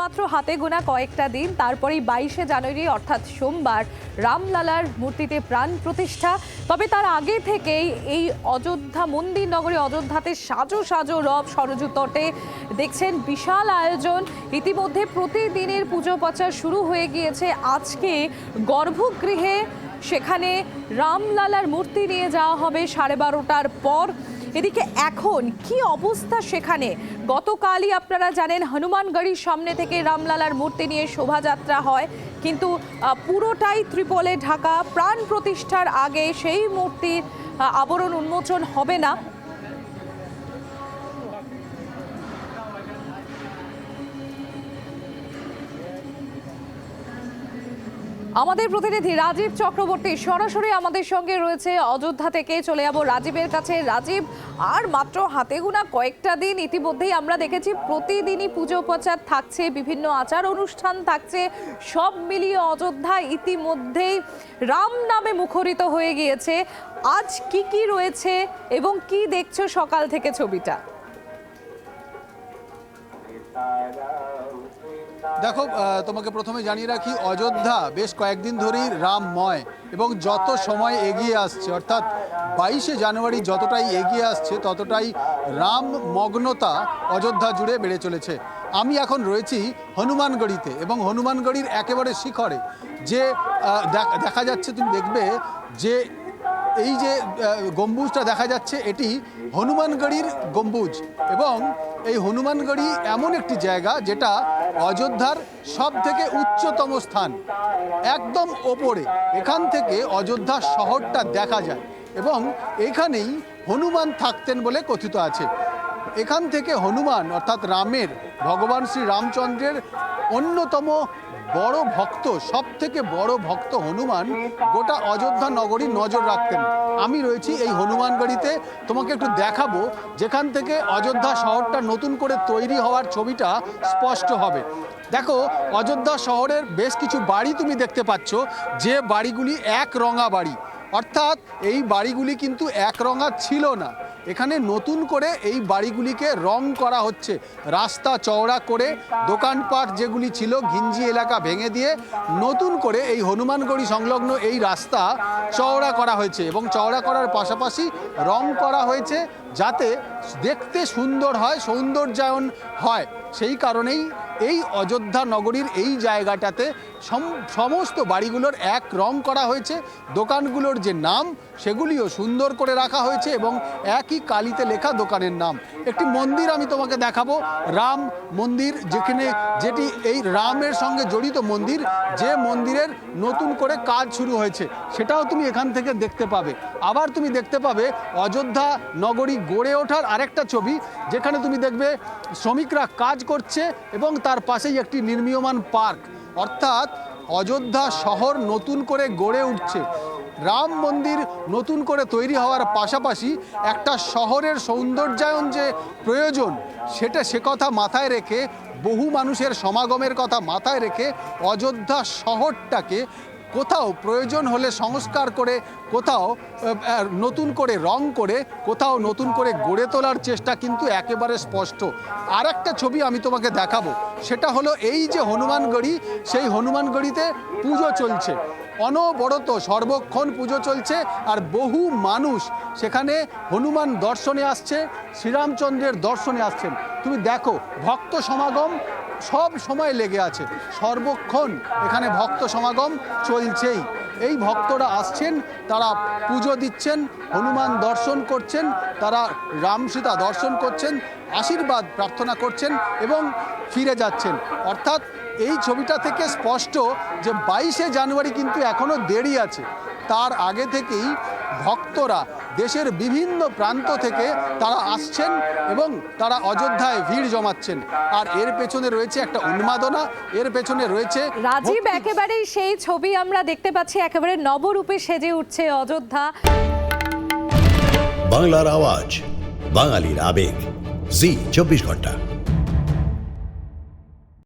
মাত্র হাতে গোনা কয়েকটা দিন, তারপরেই বাইশে জানুয়ারি, অর্থাৎ সোমবার, রামলালার মূর্তিতে প্রাণ প্রতিষ্ঠা। তবে তার আগে থেকেই এই অযোধ্যা মন্দির নগরী অযোধ্যাতে সাজো সাজো রব সরজু তটে দেখছেন বিশাল আয়োজন। ইতিমধ্যে প্রতিদিনের পুজো পাচার শুরু হয়ে গিয়েছে। আজকে গর্ভগৃহে সেখানে রামলালার মূর্তি নিয়ে যাওয়া হবে সাড়ে বারোটার পর। এদিকে এখন কি অবস্থা সেখানে? গতকালই আপনারা জানেন, হনুমানগড়ির সামনে থেকে রামলালার মূর্তি নিয়ে শোভাযাত্রা হয়। কিন্তু পুরোটাই ত্রিপলে ঢাকা। প্রাণ প্রতিষ্ঠার আগে সেই মূর্তির আবরণ উন্মোচন হবে না। আমাদের প্রতিনিধি রাজীব চক্রবর্তী সরাসরি আমাদের সঙ্গে রয়েছে। অযোধ্যা থেকে চলে যাব রাজীবের কাছে। রাজীব, আর মাত্র হাতে গোনা কয়েকটা দিন ইতিমধ্যেই আমরা দেখেছি, প্রতিদিনই পুজো প্রচার থাকছে, বিভিন্ন আচার অনুষ্ঠান থাকছে, সব মিলিয়ে অযোধ্যা ইতিমধ্যেই রাম নামে মুখরিত হয়ে গিয়েছে। আজ কি কি রয়েছে এবং কি দেখছ সকাল থেকে ছবিটা? দেখো তোমাকে প্রথমে জানিয়ে রাখি, অযোধ্যা বেশ কয়েকদিন ধরেই রামময় এবং যত সময় এগিয়ে আসছে, অর্থাৎ বাইশে জানুয়ারি যতটাই এগিয়ে আসছে, ততটাই রাম মগ্নতা অযোধ্যা জুড়ে বেড়ে চলেছে। আমি এখন রয়েছি হনুমানগড়িতে এবং হনুমানগড়ির একেবারে শিখরে, যে দেখা যাচ্ছে, তুমি দেখবে যে এই যে গম্বুজটা দেখা যাচ্ছে, এটি হনুমানগড়ির গম্বুজ এবং এই হনুমানগড়ি এমন একটি জায়গা যেটা অযোধ্যার সব থেকে উচ্চতম স্থান, একদম ওপরে। এখান থেকে অযোধ্যা শহরটা দেখা যায় এবং এখানেই হনুমান থাকতেন বলে কথিত আছে। এখান থেকে হনুমান, অর্থাৎ রামের, ভগবান শ্রী রামচন্দ্রের অন্যতম বড় ভক্ত সব থেকে বড় ভক্ত হনুমান গোটা অযোধ্যা নগরী নজর রাখতেন। আমি রয়েছি এই হনুমানগড়িতে তোমাকে একটু দেখাবো, যেখান থেকে অযোধ্যা শহরটা নতুন করে তৈরি হওয়ার ছবিটা স্পষ্ট হবে। দেখো, অযোধ্যা শহরের বেশ কিছু বাড়ি তুমি দেখতে পাচ্ছ, যে বাড়িগুলি এক রঙা বাড়ি। অর্থাৎ এই বাড়িগুলি কিন্তু এক রঙা ছিল না। এখানে নতুন করে এই বাড়িগুলিকে রং করা হচ্ছে। রাস্তা চওড়া করে, দোকানপাট যেগুলি ছিল ঘিঞ্জি এলাকা ভেঙে দিয়ে নতুন করে এই হনুমানগড়ি সংলগ্ন এই রাস্তা চওড়া করা হয়েছে এবং চওড়া করার পাশাপাশি রং করা হয়েছে যাতে দেখতে সুন্দর হয়, সৌন্দর্যায়ন হয়। সেই কারণেই এই অযোধ্যা নগরীর এই জায়গাটাতে সম- সমস্ত বাড়িগুলোর এক রং করা হয়েছে। দোকানগুলোর যে নাম, সেগুলিও সুন্দর করে রাখা হয়েছে এবং একই কালিতে লেখা দোকানের নাম। একটি মন্দির আমি তোমাকে দেখাবো। রাম মন্দির, যেখানে যেটি এই রামের সঙ্গে জড়িত মন্দির, যে মন্দিরের নতুন করে কাজ শুরু হয়েছে। সেটাও তুমি এখান থেকে দেখতে পাবে। আবার তুমি দেখতে পাবে অযোধ্যা নগরী গড়ে ওঠার আরেকটা ছবি, যেখানে তুমি দেখবে শ্রমিকরা কাজ করছে এবং তার পাশেই একটি নির্মীয়মান পার্ক। অর্থাৎ অযোধ্যা শহর নতুন করে গড়ে উঠছে। রাম মন্দির নতুন করে তৈরি হওয়ার পাশাপাশি একটা শহরের সৌন্দর্যায়ন যে প্রয়োজন, সেটা সে কথা মাথায় রেখে, বহু মানুষের সমাগমের কথা মাথায় রেখে অযোধ্যা শহরটাকে কোথাও প্রয়োজন হলে সংস্কার করে, কোথাও নতুন করে রং করে, কোথাও নতুন করে গড়ে তোলার চেষ্টা কিন্তু একেবারে স্পষ্ট। আর একটা ছবি আমি তোমাকে দেখাবো। সেটা হলো এই যে হনুমানগড়ি সেই হনুমানগড়িতে পুজো চলছে। অনবরত সর্বক্ষণ পুজো চলছে আর বহু মানুষ সেখানে হনুমান দর্শনে আসছে, শ্রীরামচন্দ্রের দর্শনে আসছেন। তুমি দেখো, ভক্ত সমাগম সব সময় লেগে আছে। সর্বক্ষণ এখানে ভক্ত সমাগম চলছেই। এই ভক্তরা আসছেন, তারা পুজো দিচ্ছেন, হনুমান দর্শন করছেন, তারা রামসীতা দর্শন করছেন আশীর্বাদ প্রার্থনা করছেন এবং ফিরে যাচ্ছেন। অর্থাৎ এই ছবিটা থেকে স্পষ্ট যে বাইশে জানুয়ারি কিন্তু এখনও দেরি আছে। তার আগে থেকেই ভক্তরা দেশের বিভিন্ন প্রান্ত থেকে তারা আসছেন এবং তারা অযোধ্যায় ভিড় জমাচ্ছেন। আর এর পেছনে রয়েছে একটা উন্মাদনা এর পেছনে রয়েছে রাজীব একেবারেই সেই ছবি আমরা দেখতে পাচ্ছি একেবারে নবরূপে সেজে উঠছে অযোধ্যা। বাংলার আওয়াজ বাঙালির আবেগ। জি চব্বিশ ঘণ্টা।